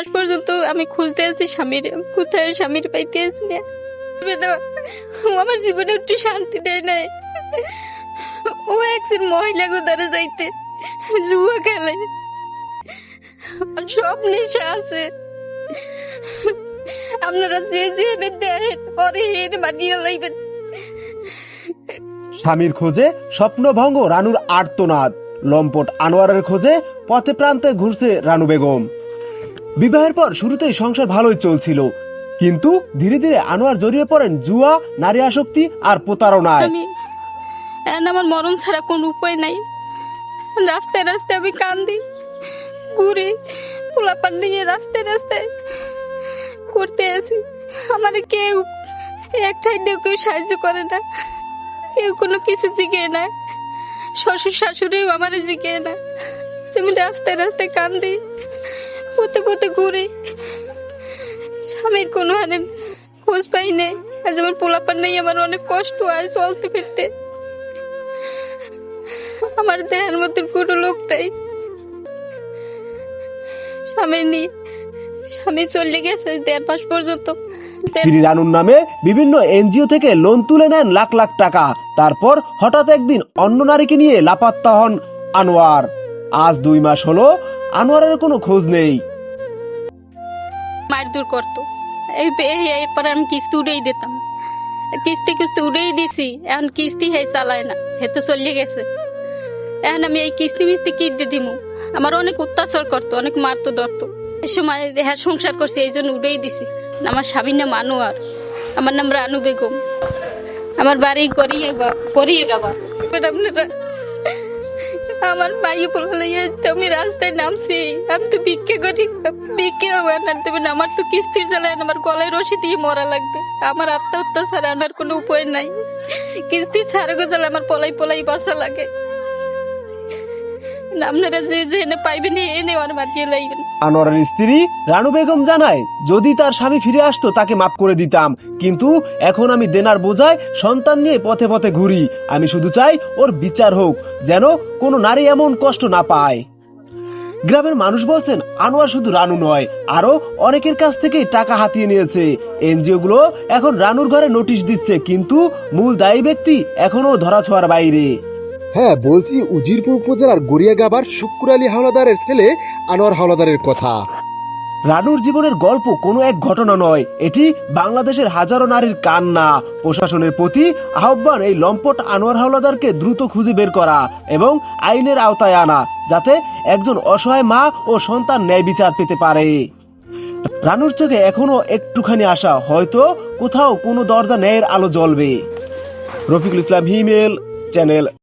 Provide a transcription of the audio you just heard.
মাস পর্যন্ত আমি খুঁজতে আছি, স্বামীর, কোথায় স্বামীর পাইতে আছি না। আমার জীবনে একটু শান্তি দেয় নাই। ও একজন মহিলা গোদারে যাইতে জুয়া খেলে। আর সব নেশা আছে। আপনারা যে যে দেন, পরে এনে মাটিয়ে লাইবেন। স্বামীর খোঁজে স্বপ্নভঙ্গ রানুর আর্তনাদ। লম্পট আনোয়ারের খোঁজে পথে প্রান্তে ঘুরছে রানু বেগম। বিবাহের পর শুরুতেই সংসার ভালোই চলছিল। কিন্তু ধীরে ধীরে আনোয়ার জড়িয়ে পড়েন জুয়া, নারী আসক্তি আর প্রতারণায়। আমি এখন আমার মরণ ছাড়া কোনো উপায় নাই। রাস্তায় রাস্তায় আমি কান্দি, ঘুরে, পোলাপান নিয়ে রাস্তায় রাস্তায় করতে আছি আমার কেউ একটাই দিয়েও কেউ সাহায্য করে না। কেউ কোনো কিছু জিগে না শ্বশুর শাশুড়িও আমার জিগে না আমি রাস্তায় রাস্তায় কান্দি পথে পথে ঘুরে। স্বামীর কোনো হানে খোঁজ পাই নাই। আজ আমার পোলাপান নেই, আমার অনেক কষ্ট হয় চলতে ফিরতে। আমার দেহের মধ্যে কোনো লোক নাই স্বামী নেই স্বামী চলে গেছে দেড় মাস পর্যন্ত। স্ত্রী রানুর নামে বিভিন্ন এনজিও থেকে লোন তুলে নেন লাখ লাখ টাকা। তারপর হঠাৎ একদিন অন্য নারীকে নিয়ে লাপাত্তা হন আনোয়ার। আজ দুই মাস হলো আনোয়ারের কোনো খোঁজ নেই। মার দূর করতো এরপর আমি কিস্তি উড়েই দিতাম। কিস্তি কিস্তি উড়েই দিছি, এখন কিস্তি হে চালায় না, হে তো চলিয়ে গেছে। এখন আমি এই কিস্তি মিস্তি কি দিয়ে দিমু? আমার অনেক অত্যাচার করতো, অনেক মারতো ধরতো। এই সময় হ্যাঁ সংসার করছে, এই জন্য উড়েই দিছি। আমার স্বামীর নাম আনোয়ার আমার নাম রানু বেগম। আমার বাড়ি করিয়ে করিয়ে গাবা। আপনারা আমার ভাই বলে আমি রাস্তায় নামছি, আমি তো ভিক্ষে করি, ভিক্ষে বানার দেবেন আমার তো কিস্তির জ্বালায় আমার গলায় রশি দিয়ে মরা লাগবে, আমার আত্মহত্যা ছাড়া আমার কোনো উপায় নাই, কিস্তির ছাড়া গজালে আমার পলাই পলাই বাসা লাগে। আনোয়ারের স্ত্রী রানু বেগম জানায়, যদি তার স্বামী ফিরে আসতো, তাকে মাফ করে দিতাম। কিন্তু এখন আমি দেনার বোঝায় সন্তান নিয়ে পথে পথে ঘুরি। আমি শুধু চাই ওর বিচার হোক, যেন কোনো নারী এমন কষ্ট না পায়। গ্রামের মানুষ বলছেন, আনোয়ার শুধু রানু নয়, আরও অনেকের কাছ থেকেই টাকা হাতিয়ে নিয়েছে। এনজিও গুলো এখন রানুর ঘরে নোটিশ দিচ্ছে, কিন্তু মূল দায়ী ব্যক্তি এখনও ধরাছোঁয়ার বাইরে। হ্যাঁ বলছি উজিরপুর উপজেলার গড়িয়াগাবার শুক্র আলী হাওলাদারের ছেলে আনোয়ার হাওলাদারের কথা। রানুর জীবনের গল্প কোনো এক ঘটনা নয়, এটি বাংলাদেশের হাজারো নারীর কান্না, প্রশাসনের প্রতি আহ্বান, এই লম্পট আনোয়ার হাওলাদারকে দ্রুত খুঁজে বের করা এবং আইনের আওতায় আনা, যাতে একজন অসহায় মা ও সন্তান ন্যায় বিচার পেতে পারে। রানুর চোখে এখনও একটুখানি আশা, হয়তো কোথাও কোনো দরজা ন্যায়ের আলো জ্বলবে। রফিকুল ইসলাম, হিমেল, চ্যানেল